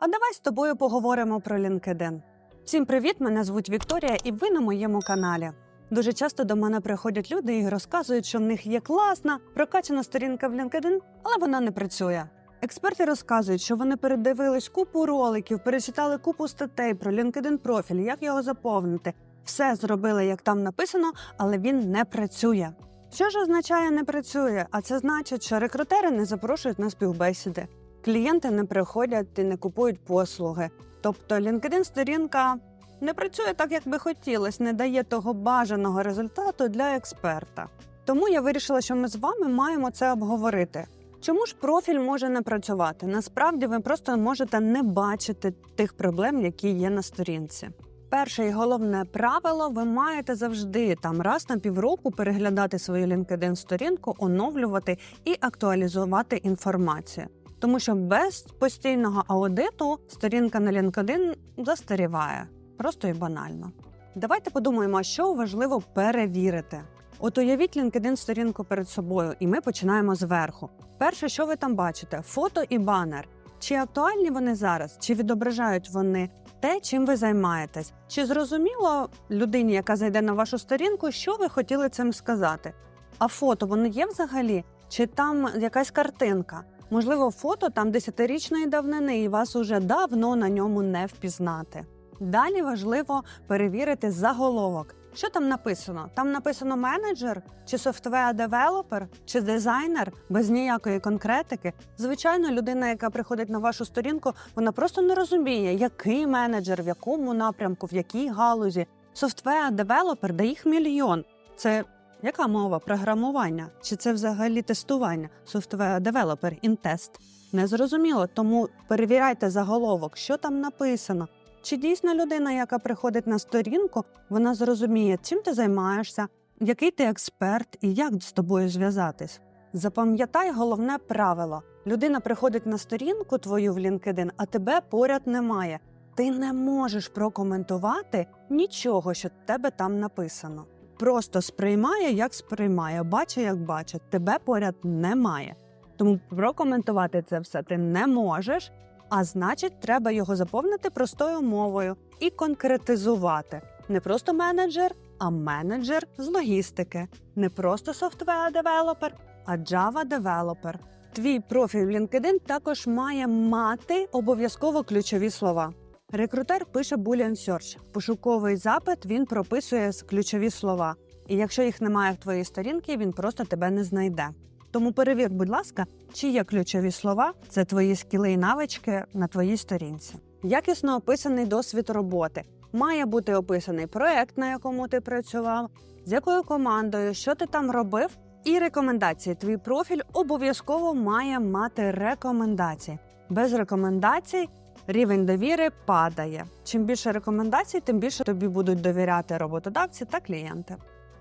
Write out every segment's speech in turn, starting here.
А давай з тобою поговоримо про LinkedIn. Всім привіт! Мене звуть Вікторія, і ви на моєму каналі. Дуже часто до мене приходять люди і розказують, що в них є класна, прокачана сторінка в LinkedIn, але вона не працює. Експерти розказують, що вони передивились купу роликів, перечитали купу статей про LinkedIn профіль, як його заповнити. Все зробили, як там написано, але він не працює. Що ж означає не працює? А це значить, що рекрутери не запрошують на співбесіди, клієнти не приходять і не купують послуги. Тобто LinkedIn сторінка не працює так, як би хотілося, не дає того бажаного результату для експерта. Тому я вирішила, що ми з вами маємо це обговорити. Чому ж профіль може не працювати? Насправді ви просто можете не бачити тих проблем, які є на сторінці. Перше і головне правило: ви маєте завжди там раз на півроку переглядати свою LinkedIn сторінку, оновлювати і актуалізувати інформацію. Тому що без постійного аудиту сторінка на LinkedIn застаріває просто і банально. Давайте подумаємо, що важливо перевірити. От уявіть LinkedIn сторінку перед собою, і ми починаємо зверху. Перше, що ви там бачите: фото і банер. Чи актуальні вони зараз, чи відображають вони те, чим ви займаєтесь? Чи зрозуміло людині, яка зайде на вашу сторінку, що ви хотіли цим сказати? А фото вони є взагалі? Чи там якась картинка? Можливо, фото там десятирічної давнини, і вас уже давно на ньому не впізнати. Далі важливо перевірити заголовок. Що там написано? Там написано менеджер, чи софтвеа девелопер, чи дизайнер без ніякої конкретики. Звичайно, людина, яка приходить на вашу сторінку, вона просто не розуміє, який менеджер, в якому напрямку, в якій галузі. Софтвеа девелопер, де їх мільйон. Це яка мова програмування? Чи це взагалі тестування? Software Developer in Test? Незрозуміло, тому перевіряйте заголовок, що там написано. Чи дійсно людина, яка приходить на сторінку, вона зрозуміє, чим ти займаєшся, який ти експерт і як з тобою зв'язатись? Запам'ятай головне правило: людина приходить на сторінку твою в LinkedIn, а тебе поряд немає. Ти не можеш прокоментувати нічого, що тебе там написано. Просто сприймає, як сприймає, бачить, як бачить. Тебе поряд немає. Тому прокоментувати це все ти не можеш. А значить, треба його заповнити простою мовою і конкретизувати. Не просто менеджер, а менеджер з логістики. Не просто software девелопер, а Java девелопер. Твій профіль в LinkedIn також має мати обов'язково ключові слова. Рекрутер пише Boolean Search. Пошуковий запит він прописує ключові слова. І якщо їх немає в твоїй сторінці, він просто тебе не знайде. Тому перевір, будь ласка, чи є ключові слова, це твої скіли і навички на твоїй сторінці. Якісно описаний досвід роботи. Має бути описаний проект, на якому ти працював, з якою командою, що ти там робив, і рекомендації. Твій профіль обов'язково має мати рекомендації. Без рекомендацій рівень довіри падає. Чим більше рекомендацій, тим більше тобі будуть довіряти роботодавці та клієнти.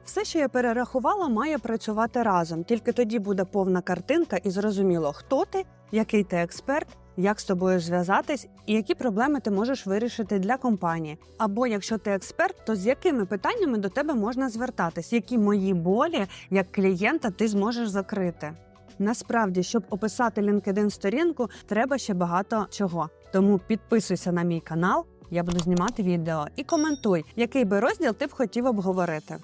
Все, що я перерахувала, має працювати разом. Тільки тоді буде повна картинка і зрозуміло, хто ти, який ти експерт, як з тобою зв'язатись і які проблеми ти можеш вирішити для компанії. Або якщо ти експерт, то з якими питаннями до тебе можна звертатись, які мої болі як клієнта ти зможеш закрити. Насправді, щоб описати LinkedIn сторінку, треба ще багато чого. Тому підписуйся на мій канал, я буду знімати відео і коментуй, який би розділ ти б хотів обговорити.